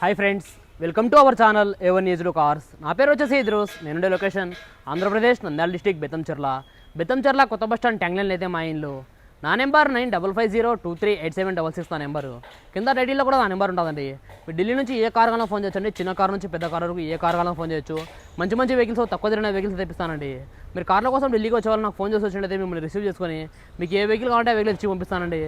Hi friends welcome to our channel A one aged cars నా పేరు వచ్చేసి ఇద్రోస్ నేనుండే లొకేషన్ ఆంధ్రప్రదేశ్ నంద్యాల డిస్టిక్ బెత్తంచెర్ల బెత్తంచెర్ల కొత్త బస్ స్టాండ్ ట్యాంగ్లైన్ అయితే మా ఇంట్లో నా number nine double five zero two three eight seven double six నా నెంబరు కింద టైటిల్లో కూడా నా నెంబర్ ఉంటుందండి. మీరు ఢిల్లీ నుంచి ఏ కార్ కాలం ఫోన్ చేయొచ్చండి. చిన్న కార్ నుంచి పెద్ద కార్ వరకు ఏ కార్ కాలం ఫోన్ చేయొచ్చు. మంచి మంచి వెహికల్స్ తక్కువ తిరిగిన వెహికల్స్ తెప్పిస్తానండి. మీరు కార్ల కోసం ఢిల్లీకి వచ్చేవాళ్ళు నాకు ఫోన్ చేసి వచ్చినట్టయితే మిమ్మల్ని రిసీవ్ చేసుకొని మీకు ఏ వెహికల్ కావాలంటే ఆ వెహికల్ ఇచ్చి పంపిస్తానండి.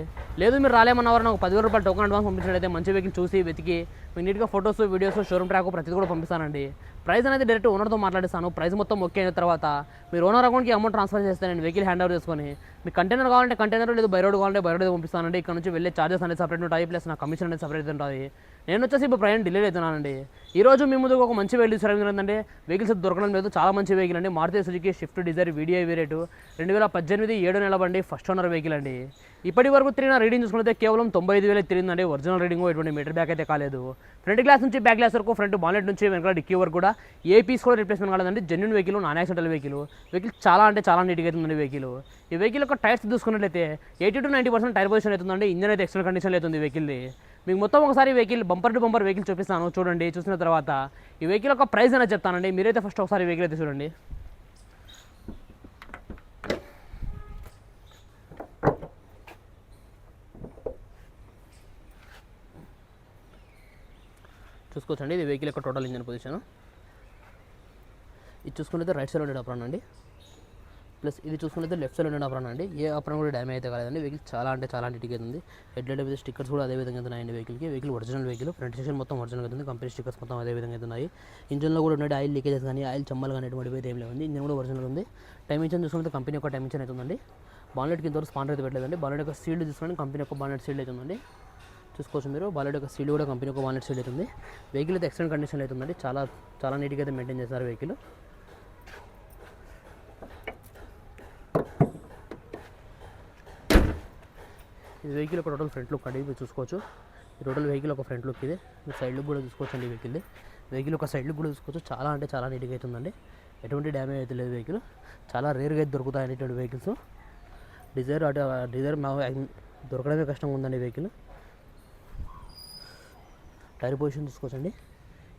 లేదు మీరు రాలేమన్నవారు నాకు పదివేల రూపాయలు టోకన్ అడ్వాన్స్ పంపించినట్టయితే మంచి వెహికల్ చూసి వెతికి మీకు నీట్గా ఫొటోస్ వీడియోస్ షోరూమ్ ట్రాక్ ప్రతిదీ కూడా పంపిస్తానండి. ప్రైస్ అనేది డైరెక్ట్ ఓనర్తో మాట్లాడిస్తాను. ప్రైస్ మొత్తం ఓకే అయిన తర్వాత మీరు ఓనర్ అకౌంట్కి అమౌంట్ ట్రాన్స్ఫర్ చేస్తే నేను వెహికల్ హ్యాండ్ ఓవర్ చేసుకొని మీకు కంటైనర్ కావాలంటే కంటైనర్ లేదు బై రోడ్ కావాలంటే బై రోడ్ పంపిస్తానండి. ఇక్కడ నుంచి వెళ్ళే చార్జెస్ అనేది సపరేట్ ఉంటాయి. ప్లస్ నా కమిషన్ అనేది సపరేట్ ఉంటుంది. నేను వచ్చేసి ఇప్పుడు ప్రయాణం డిలే అవుతున్నానండి. ఈ రోజు మీ ముందుకు ఒక మంచి వెహికల్ తీసుకురావడం ఏంటంటే వెహికల్స్ దొరకడం లేదు. చాలా మంచి వెహికల్ అండి. Maruti Suzuki Swift Dzire VDI variant రెండు వేల పద్దెనిమిది ఏడు నెల బండి ఫస్ట్ ఓనర్ వెహికల్ అండి. ఇప్పటి వరకు తిరిగిన రీడింగ్ చూసుకుంటే కేవలం తొంభై ఐదు వేలు తిరిగిందండి. ఒరిజినల్ రీడింగ్ ఎటువంటి మీటర్ బ్యాక్ అయితే కాలేదు. ఫ్రంట్ గ్లాస్ నుంచి బ్యాక్ గ్లాస్ వరకు ఫ్రంట్ బాలెట్ నుంచి వెనకాల డిక్కీ వరకు కూడా ఏ పీస్ కూడా రిప్లేస్మెంట్ కాలేదండి. Genuine vehicle non accidental vehicle vehicle చాలా అంటే చాలా నీట్గా అవుతుందండి వెహికల్ ఈ వెహికల్ యొక్క టైర్స్ చూసుకున్నట్లయితే eighty to ninety percent tyre position అవుతుందండి. ఇంజన్ అయితే ఎక్సలెంట్ కండిషన్ అవుతుంది వెహికల్ది మీకు మొత్తం ఒకసారి vehicle bumper to bumper vehicle చూపిస్తాను. చూడండి చూసిన తర్వాత ఈ వెహికల్ యొక్క ప్రైస్ అనేది చెప్తానండి. మీరైతే ఫస్ట్ ఒకసారి వెహికల్ అయితే చూడండి. చూసుకోవచ్చండి ఇది వెహికల్ యొక్క టోటల్ ఇంజన్ పొజిషన్ ఇది చూసుకుంటే రైట్ సైడ్ ఉండేటప్పుడు అండి. ప్లస్ ఇది చూసుకుంటే లెఫ్ట్ సైడ్ ఉండే అప్రాన్ అండి. ఏ అప్రాన్ కూడా డ్యామేజ్ అయితే కాలేదండి. వెహికల్ చాలా అంటే చాలా నీట్గా ఉంది. హెడ్ లైట్ మీద స్టిక్కర్స్ కూడా అదే విధంగా ఉన్నాయండి వెహికల్కి vehicle original vehicle front section మొత్తం ఒరిజినల్ అవుతుంది కంపెనీ స్టిక్కర్స్ మొత్తం అదే విధంగా ఉన్నాయి. ఇంజన్లో కూడా ఉండే ఆయిల్ లీకేజెస్ కానీ ఆయిల్ చమ్మలు కానీ ఎటువంటి అయితే ఏం లేదు ఇంజన్ కూడా ఒరిజినల్ ఉంది. టైం చూసుకుంటే కంపెనీ యొక్క టైం అయితే అవుతుందండి బాన్లెట్ కింద స్పాండర్ అయితే పెట్టలేదండి. బాలెట్ యొక్క సీల్డ్ తీసుకొని కంపెనీ యొక్క బాలెట్ సీల్డ్ అవుతుందండి చూసుకోవచ్చు మీరు. బాలెట్ యొక్క సీల్ కూడా కంపెనీ యొక్క బాలెట్ సీల్ అవుతుంది వెహికల్ అయితే ఎక్సలెంట్ కండిషన్ అవుతుందండి చాలా చాలా నీట్గా అయితే మెయింటైన్ చేస్తారు వెహికల్ ఈ వెహికల్ ఒక టోటల్ ఫ్రంట్ లుక్ అండి. మీరు చూసుకోవచ్చు. ఈ టోటల్ వెహికల్ ఒక ఫ్రంట్ లుక్ ఇది. మీరు సైడ్ లుక్ కూడా చూసుకోవచ్చు అండి వెహికల్ వెహికల్ ఒక సైడ్ లుక్ కూడా చూసుకోవచ్చు. చాలా అంటే చాలా నీట్గా అవుతుందండి ఎటువంటి డ్యామేజ్ అయితే లేదు వెహికల్ చాలా రేర్గా అయితే దొరుకుతాయి అనేటువంటి వెహికల్స్ డిజైర్ అటు డిజైర్ దొరకడమే కష్టంగా ఉందండి వెహికల్ టైర్ పొజిషన్ చూసుకోవచ్చండి.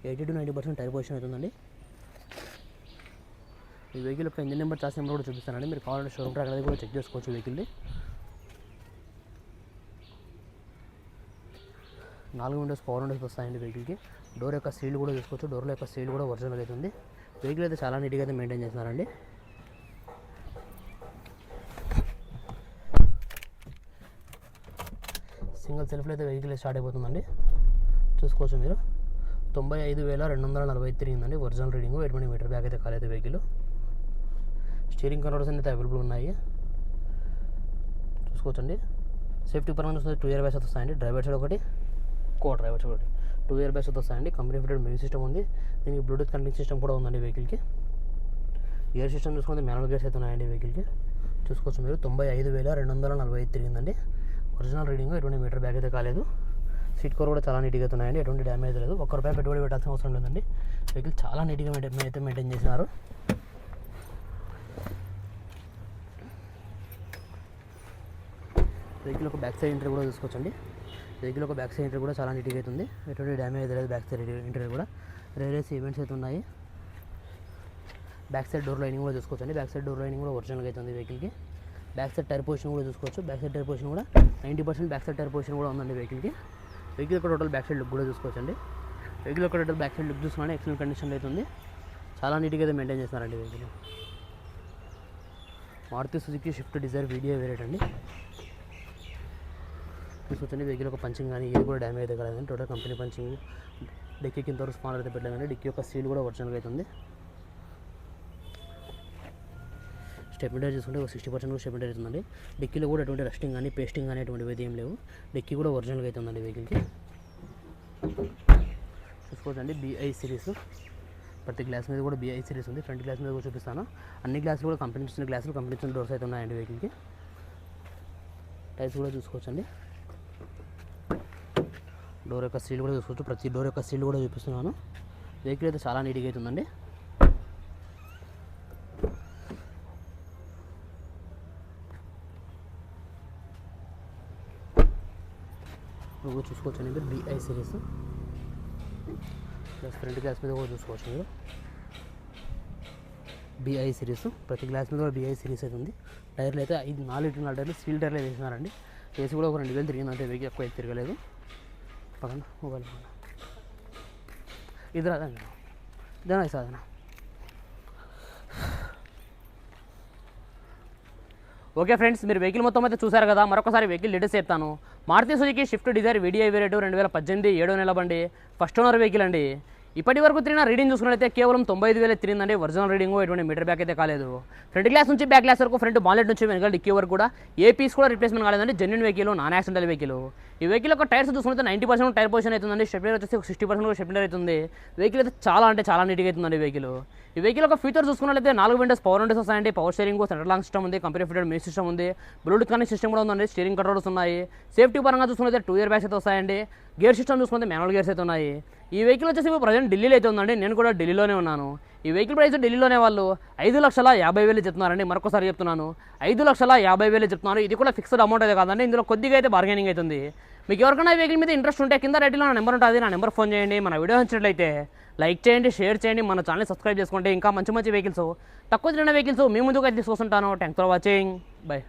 Eighty to ninety percent tyre position అవుతుందండి. ఈ వెహికల్ యొక్క ఇంజిన్ నెంబర్ చార్జ్ నెంబర్ కూడా చూపిస్తానండి. మీరు కావాలంటే షోరూమ్ ట్రాక్ అనేది కూడా చెక్ చేసుకోవచ్చు వెహికల్ని నాలుగు విండోస్ పవర్ విండోస్ వస్తాయండి వెహికల్కి. డోర్ యొక్క సీల్ కూడా చూసుకోవచ్చు. డోర్ల యొక్క సీల్ కూడా ఒరిజినల్ అవుతుంది వెహికల్ అయితే చాలా నీట్గా అయితే మెయింటైన్ చేస్తున్నారండి. సింగిల్ సెల్ఫ్లో అయితే వెహికల్ స్టార్ట్ అయిపోతుందండి. చూసుకోవచ్చు మీరు. తొంభై ఐదు వేల రెండు వందల నలభై తిరిగిందండి. ఒరిజినల్ రీడింగ్ ఎటువంటి మీటర్ బ్యాగ్ అయితే కాలేదు వెహికల్ స్టీరింగ్ కంట్రోల్స్ అయితే అవైలబుల్ ఉన్నాయి. చూసుకోవచ్చండి. సేఫ్టీ పరంగా చూస్తే టూ ఇయర్ బ్యాగ్స్ వస్తాయండి. డ్రైవర్ సైడ్ ఒకటి. Co driver side two air bags వస్తాయండి. కంపెనీ ఫిటెడ్ మ్యూజిక్ సిస్టమ్ ఉంది. దీనికి బ్లూటూత్ కనెక్టింగ్ సిస్టమ్ కూడా ఉందండి వెహికల్కి ఇయర్ సిస్టమ్ చూసుకుంటే మ్యానువల్ గేర్స్ అయితే ఉన్నాయండి వెహికల్కి చూసుకోవచ్చు మీరు. తొంభై ఐదు వేల రెండు వందల నలభై ఐదు తిరిగిందండి. ఒరిజినల్ రీడింగ్ ఎటువంటి మీటర్ బ్యాగ్ అయితే కాలేదు. సీట్ కవర్ కూడా చాలా నీట్గా ఉన్నాయండి. ఎటువంటి డ్యామేజ్ లేదు. ఒక్క రూపాయి పెట్టుబడి పెట్టాల్సిన అవసరం లేదండి. వెహికల్ చాలా నీట్గా మెయింటైన్ అయితే మెయింటైన్ చేసినారు. వెహికల్ ఒక బ్యాక్ సైడ్ ఎంట్రీ కూడా చూసుకోవచ్చండి. వెహికల్ ఒక బ్యాక్ సైడ్ ఇంటర్ కూడా చాలా నీట్గా అవుతుంది ఎటువంటి డ్యామేజ్ లేదు బ్యాక్ సైడ్ ఇంటర్ కూడా. రేరేస్ ఈవెంట్స్ అయితే ఉన్నాయి. బ్యాక్ సైడ్ డోర్ లైనింగ్ కూడా చూసుకోవచ్చండి బ్యాక్ సైడ్ డోర్ లైనింగ్ కూడా ఒరిజినల్గా అవుతుంది వెహికల్కి బ్యాక్ సైడ్ టైర్ పొజిషన్ కూడా చూసుకోవచ్చు. బ్యాక్ సైడ్ టైర్ పొజిషన్ కూడా ninety percent back side tyre position కూడా ఉందండి వెహికల్కి వెహికల్ ఒక టోటల్ బ్యాక్ సైడ్ లుక్ కూడా చూసుకోవచ్చండి వెహికల్ ఒక టోటల్ బ్యాక్ సైడ్ లుక్ చూసుకుంటే ఎక్సలెంట్ కండిషన్లో అవుతుంది చాలా నీట్గా అయితే మెయింటైన్ చేస్తున్నారండి vehicle Maruti Suzuki Swift Dzire VDI variant అండి వెహికల్ ఒక పంచింగ్ కానీ ఇది కూడా డ్యామేజ్ అయితే కలదండి టోటల్ కంపెనీ పంచింగ్ డిక్కీ కింద వరకు స్పానర్ అయితే పెట్టలేదండి డిక్కీ యొక్క సీల్ కూడా ఒరిజినల్గా అవుతుంది. స్టెబిలైజర్ చూసుకుంటే ఒక సిక్స్టీ పర్సెంట్ కూడా స్టెబిలైజర్ అవుతుందండి డిక్కీలో కూడా ఎటువంటి రస్టింగ్ కానీ పేస్టింగ్ కానీ ఎటువంటివి ఏం లేవు. డిక్కీ కూడా ఒరిజినల్గా అవుతుందండి వెహికల్కి చూసుకోవచ్చండి బిఐ సిరీస్ ప్రతి గ్లాస్ మీద కూడా బిఐ సిరీస్ ఉంది. ఫ్రంట్ గ్లాస్ మీద కూడా చూపిస్తాను. అన్ని గ్లాసులు కూడా కంపెనీ ఇచ్చిన గ్లాసులు కంపెనీ ఇచ్చిన డోర్స్ అయితే ఉన్నాయండి వెహికల్కి టైర్స్ కూడా చూసుకోవచ్చండి. డోర్ యొక్క సీల్ కూడా చూసుకోవచ్చు ప్రతి డోర్ యొక్క సీల్ కూడా చూపిస్తున్నాను. వెహికల్ అయితే చాలా నీట్గా అవుతుందండి నువ్వు చూసుకోవచ్చు అనేది B I series plus front glass మీద కూడా చూసుకోవచ్చు మీరు. బిఐ సిరీస్ ప్రతి గ్లాస్ మీద కూడా బిఐ సిరీస్ అయితే ఉంది. టైర్లు అయితే ఐదు నాలుగు నాలుగు టైర్లు స్టీల్ టైర్లు వేసినారండి. ఏసీ కూడా ఒక రెండు వేలు తిరిగిందంటే వెహికల్ ఎక్కువ అయితే తిరగలేదు. పక్కన మొబైల్ ఇది రాదండి ఇదేనా సాధన? ఓకే ఫ్రెండ్స్ మీరు వెహికల్ మొత్తం అయితే చూసారు కదా మరొకసారి వెహికల్ డీటెయిల్స్ చెప్తాను. Maruti Suzuki Swift Dzire VDI variant రెండు వేల పద్దెనిమిది ఏడో నెల బండి ఫస్ట్ ఓనర్ వెహికల్ అండి. ఇప్పటి వరకు తిరిగిన రీడింగ్ చూసుకున్నట్లయితే కేవలం తొంభై ఐదు వేలు తిరిగిందండి ఒరిజినల్ రీడింగ్ ఎటువంటి మీటర్ బ్యాక్ అయితే కాలేదు. ఫ్రంట్ గ్లాస్ నుంచి బ్యాక్ గ్లాస్ వరకు ఫ్రంట్ బాలెట్ నుంచి వెనకాల డిక్కీ వరకు కూడా ఏ పీస్ కూడా రిప్లేస్మెంట్ కాలేదండి genuine vehicle non accidental vehicle ఈ వెహికల్ యొక్క టైర్స్ చూసుకుంటే నైంటీ పర్సెంట్ టైర్ పొజిషన్ అవుతుందండి. స్టెప్లర్ వచ్చేసి ఒక సిక్స్టీ పర్సెంట్ స్టెప్లర్ అవుతుంది. వెహికల్ అయితే చాలా అంటే చాలా నీట్గా అవుతుందండి వెహికల్ ఈ వెహికల్ యొక్క ఫీచర్ చూసుకున్నట్లయితే నాలుగు విండోస్ పవర్ విండోస్ వస్తాయండి. Power steering central lock system ఉంది కంపెనీ ఫిటెడ్ మ్యూజిక్ సిస్టమ్ ఉంది. బ్లూటూత్ కనెక్ట్ సిస్టమ్ కూడా ఉందండి. స్టీరింగ్ కంట్రోల్స్ ఉన్నాయి. సేఫ్టీ పరంగా చూసుకుంటే టూ ఇయర్ బ్యాగ్స్ అయితే వస్తాయండి. గేర్ సిస్టమ్ చూసుకుంటే మాన్యువల్ గేర్స్ అయితే ఉన్నాయి. ఈ వెహికల్ వచ్చేసి ఇప్పుడు ప్రజెంట్ ఢిల్లీలో అయితే ఉందండి. నేను కూడా ఢిల్లీలోనే ఉన్నాను. ఈ వెహికల్ ప్రైస్ ఢిల్లీలోనే వాళ్ళు ఐదు లక్షల యాభై వేలు చెప్తున్నారండి. మరొకసారి చెప్తున్నాను. ఐదు లక్షల యాభై వేలు చెప్తున్నారు ఇది కూడా ఫిక్స్డ్ అమౌంట్ అయితే కాదండి. ఇందులో కొద్దిగా అయితే బార్గెనింగ్ అవుతుంది. మీకు ఎవరికైనా వెహికల్ మీద ఇంట్రెస్ట్ ఉంటే కింద రైట్లో నా నెంబర్ ఉంటుంది. నా నెంబర్ ఫోన్ చేయండి. మన వీడియో నచ్చినట్లయితే లైక్ చేయండి షేర్ చేయండి. మన ఛానల్ సబ్స్క్రైబ్ చేసుకోండి. ఇంకా మంచి మంచి వెహికల్స్ తక్కువ తిరిగిన వెహికల్స్ మీ ముందుగా అయితే తీసుకొస్తుంటాను. Thanks for watching bye